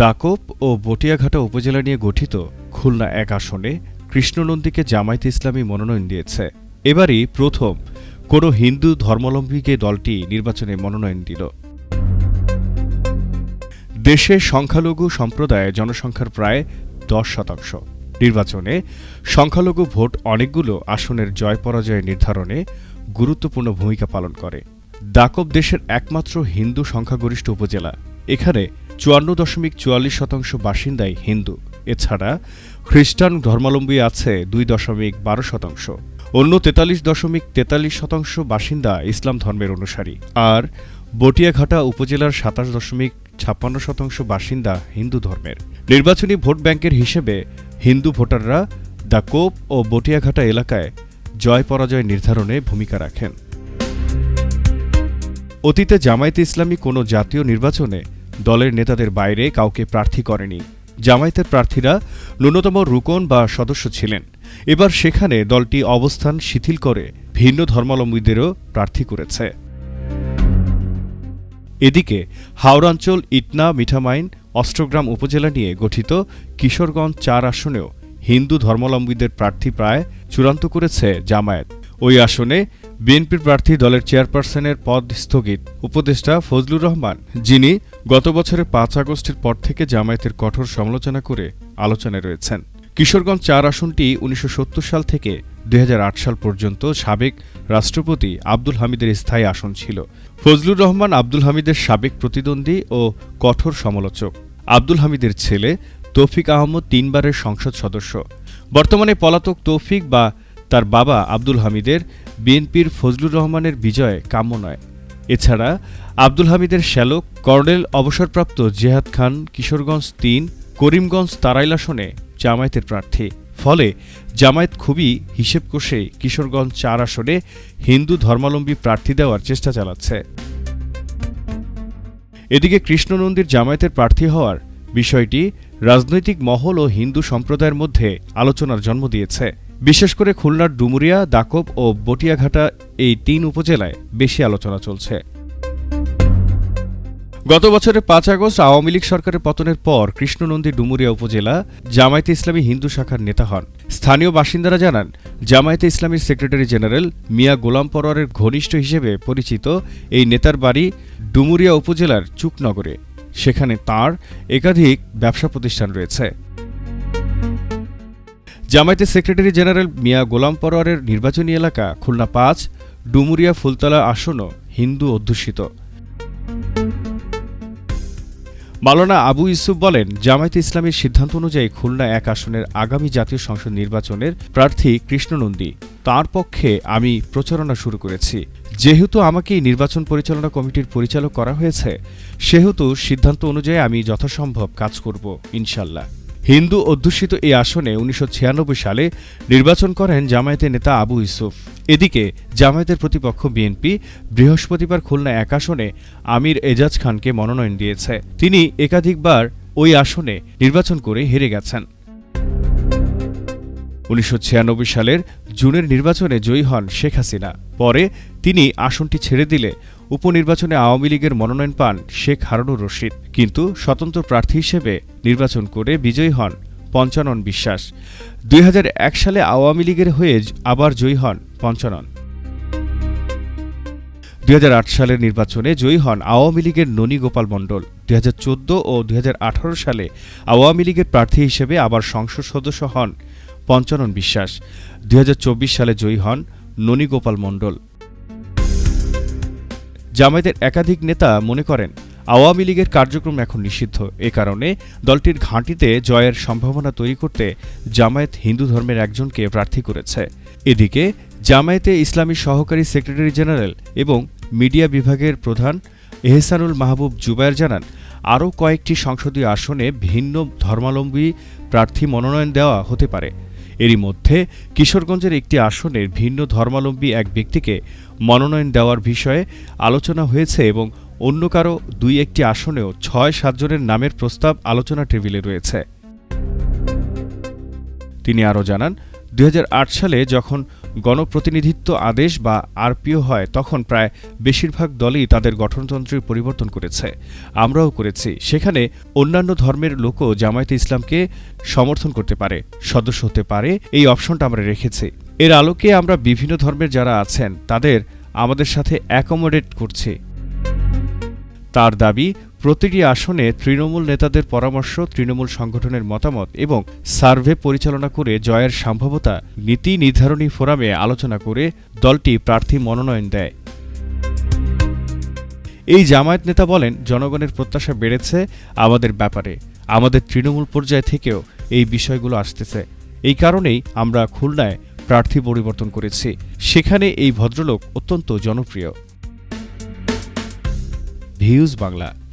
দাকোপ ও বটিয়াঘাটা উপজেলা নিয়ে গঠিত খুলনা এক আসনে কৃষ্ণনন্দীকে জামায়াতে ইসলামী মনোনয়ন দিয়েছে। এবারই প্রথম কোনো হিন্দু ধর্মাবলম্বীকে দলটি নির্বাচনে মনোনয়ন দিল। দেশে সংখ্যালঘু সম্প্রদায় জনসংখ্যার প্রায় দশ শতাংশ। নির্বাচনে সংখ্যালঘু ভোট অনেকগুলো আসনের জয় পরাজয় নির্ধারণে গুরুত্বপূর্ণ ভূমিকা পালন করে। দাকব দেশের একমাত্র হিন্দু সংখ্যাগরিষ্ঠ উপজেলা। এখানে চুয়ান্ন দশমিক চুয়াল্লিশ শতাংশ বাসিন্দাই হিন্দু। এছাড়া খ্রিস্টান ধর্মাবলম্বী আছে দুই দশমিক বারো শতাংশ। অন্য তেতাল্লিশ দশমিক তেতাল্লিশ শতাংশ বাসিন্দা ইসলাম ধর্মের অনুসারী। আর বটিয়াঘাটা উপজেলার সাতাশ দশমিক ছাপ্পান্ন শতাংশ বাসিন্দা হিন্দু ধর্মের। নির্বাচনী ভোট ব্যাংকের হিসেবে হিন্দু ভোটাররা দ্য কোপ ও বটিয়াঘাটা এলাকায় জয় পরাজয় নির্ধারণে ভূমিকা রাখেন। অতীতে জামায়াতে ইসলামী কোনো জাতীয় নির্বাচনে দলের নেতাদের বাইরে কাউকে প্রার্থী করেনি। জামায়াতের প্রার্থীরা ন্যূনতম রুকন বা সদস্য ছিলেন। এবার সেখানে দলটি অবস্থান শিথিল করে ভিন্ন ধর্মাবলম্বীদেরও প্রার্থী করেছে। এদিকে হাওড়াঞ্চল ইটনা, মিঠামাইন, অষ্টগ্রাম উপজেলা নিয়ে গঠিত কিশোরগঞ্জ চার আসনেও হিন্দু ধর্মাবলম্বীদের প্রার্থী প্রায় চূড়ান্ত করেছে জামায়াত। ওই আসনে বিএনপির প্রার্থী দলের চেয়ারপারসনের পদ স্থগিত। উপদেষ্টা ফজলুর রহমান, যিনি গত বছরের পাঁচ আগস্টের পর থেকে জামায়াতের কঠোর সমালোচনা করে আলোচনায় রয়েছেন। কিশোরগঞ্জ চার আসনটি উনিশশো সত্তর সাল থেকে দুই হাজার আট সাল পর্যন্ত সাবেক রাষ্ট্রপতি আব্দুল হামিদের স্থায়ী আসন ছিল। ফজলুর রহমান আব্দুল হামিদের সাবেক প্রতিদ্বন্দ্বী ও কঠোর সমালোচক। আব্দুল হামিদের ছেলে তৌফিক আহমদ তিনবারের সংসদ সদস্য। বর্তমানে পলাতক তৌফিক বা তার বাবা আব্দুল হামিদের বিএনপির ফজলুর রহমানের বিজয় কাম্য নয়। এছাড়া আব্দুল হামিদের শ্যালক কর্নেল অবসরপ্রাপ্ত জেহাদ খান কিশোরগঞ্জ তিন, করিমগঞ্জ তারাইল আসনে জামায়াতের প্রার্থী। ফলে জামায়াত খুবই হিসেব কষে কিশোরগঞ্জ চার আসনে হিন্দু ধর্মাবলম্বী প্রার্থী দেওয়ার চেষ্টা চালাচ্ছে। এদিকে কৃষ্ণনন্দীর জামায়াতের প্রার্থী হওয়ার বিষয়টি রাজনৈতিক মহল ও হিন্দু সম্প্রদায়ের মধ্যে আলোচনার জন্ম দিয়েছে। বিশেষ করে খুলনার ডুমুরিয়া দাকব ও বটিয়াঘাটা এই তিন উপজেলায় বেশি আলোচনা চলছে। গত বছরের পাঁচ আগস্ট আওয়ামী লীগ সরকারের পতনের পর কৃষ্ণনন্দী ডুমুরিয়া উপজেলা জামায়াতে ইসলামী হিন্দু শাখার নেতা হন। স্থানীয় বাসিন্দারা জানান, জামায়াতে ইসলামীর সেক্রেটারি জেনারেল মিয়া গোলাম পরোয়ারের ঘনিষ্ঠ হিসেবে পরিচিত এই নেতার বাড়ি ডুমুরিয়া উপজেলার চুকনগরে। সেখানে তার একাধিক ব্যবসা প্রতিষ্ঠান রয়েছে। জামায়াতের সেক্রেটারি জেনারেল মিয়া গোলাম পরোয়ারের নির্বাচনী এলাকা খুলনা পাঁচ, ডুমুরিয়া ফুলতলা আসনও হিন্দু অধ্যুষিত। মালানা আবু ইউসুফ বলেন, জামায়াতে ইসলামীর সিদ্ধান্ত অনুযায়ী খুলনা এক আসনের আগামী জাতীয় সংসদ নির্বাচনের প্রার্থী কৃষ্ণনন্দী। তার পক্ষে আমি প্রচারণা শুরু করেছি। যেহেতু আমাকেই নির্বাচন পরিচালনা কমিটির পরিচালক করা হয়েছে, সেহেতু সিদ্ধান্ত অনুযায়ী আমি যথাসম্ভব কাজ করব, ইনশাল্লাহ। হিন্দু অধ্যুষিত এই আসনে উনিশশো ছিয়ানব্বই সালে নির্বাচন করেন জামায়াতের নেতা আবু ইউসুফ। এদিকে জামায়াতের প্রতিপক্ষ বিএনপি বৃহস্পতিবার খুলনা এক আসনে আমির এজাজ খানকে মনোনয়ন দিয়েছে। তিনি একাধিকবার ওই আসনে নির্বাচন করে হেরে গেছেন। উনিশশো ছিয়ানব্বই সালের জুনের নির্বাচনে জয়ী হন শেখ হাসিনা। পরে তিনি আসনটি ছেড়ে দিলে উপনির্বাচনে আওয়ামী লীগের মনোনয়ন পান শেখ হারুনুর রশিদ। কিন্তু স্বতন্ত্র প্রার্থী হিসেবে নির্বাচন করে বিজয়ী হন পঞ্চানন বিশ্বাস। দুই হাজার এক সালে আওয়ামী লীগের হয়ে আবার জয়ী হন পঞ্চানন। দুই হাজার আট সালের নির্বাচনে জয়ী হন আওয়ামী লীগের ননী গোপাল মণ্ডল। দুই হাজার চৌদ্দ ও দুই হাজার আঠারো সালে আওয়ামী লীগের প্রার্থী হিসেবে আবার সংসদ সদস্য হন পঞ্চানন বিশ্বাস। দুই হাজার চব্বিশ সালে জয়ী হন ননী গোপাল মণ্ডল। জামায়াতের একাধিক নেতা মনে করেন, আওয়ামী লীগের কার্যক্রম এখন নিষিদ্ধ। এ কারণে দলটির ঘাঁটিতে জয়ের সম্ভাবনা তৈরি করতে জামায়াত হিন্দু ধর্মের একজনকে প্রার্থী করেছে। এদিকে জামায়াতে ইসলামী সহকারী সেক্রেটারি জেনারেল এবং মিডিয়া বিভাগের প্রধান এহসানুল মাহবুব জুবায়ের জানান, আরও কয়েকটি সংসদীয় আসনে ভিন্ন ধর্মাবলম্বী প্রার্থী মনোনয়ন দেওয়া হতে পারে। এরই মধ্যে কিশোরগঞ্জের একটি আসনের ভিন্ন ধর্মাবলম্বী এক ব্যক্তিকে মনোনয়ন দেওয়ার বিষয়ে আলোচনা হয়েছে এবং অন্য কারও দুই একটি আসনেও ছয় সাতজনের নামের প্রস্তাব আলোচনা টেবিলে রয়েছে। তিনি আরও জানান দুই হাজার আট সালে যখন গণপ্রতিনিধিত্ব আদেশ বা আরপিও হয়, তখন প্রায় বেশিরভাগ দলই তাদের গঠনতন্ত্রের পরিবর্তন করেছে। আমরাও করেছি। সেখানে অন্যান্য ধর্মের লোকও জামায়াতে ইসলামকে সমর্থন করতে পারে, সদস্য হতে পারে। এই অপশনটা আমরা রেখেছি। এর আলোকে আমরা বিভিন্ন ধর্মের যারা আছেন, তাদের আমাদের সাথে অ্যাকোমোডেট করছি। তার দাবি প্রতিটি আসনে তৃণমূল নেতাদের পরামর্শ, তৃণমূল সংগঠনের মতামত এবং সার্ভে পরিচালনা করে জয়ের সম্ভাবতা নীতি নির্ধারণী ফোরামে আলোচনা করে দলটি প্রার্থী মনোনয়ন দেয়। এই জামায়াত নেতা বলেন, জনগণের প্রত্যাশা বেড়েছে আমাদের ব্যাপারে। আমাদের তৃণমূল পর্যায় থেকেও এই বিষয়গুলো আসতেছে। এই কারণেই আমরা খুলনায় প্রার্থী পরিবর্তন করেছি। সেখানে এই ভদ্রলোক অত্যন্ত জনপ্রিয়। ভিউজ বাংলা।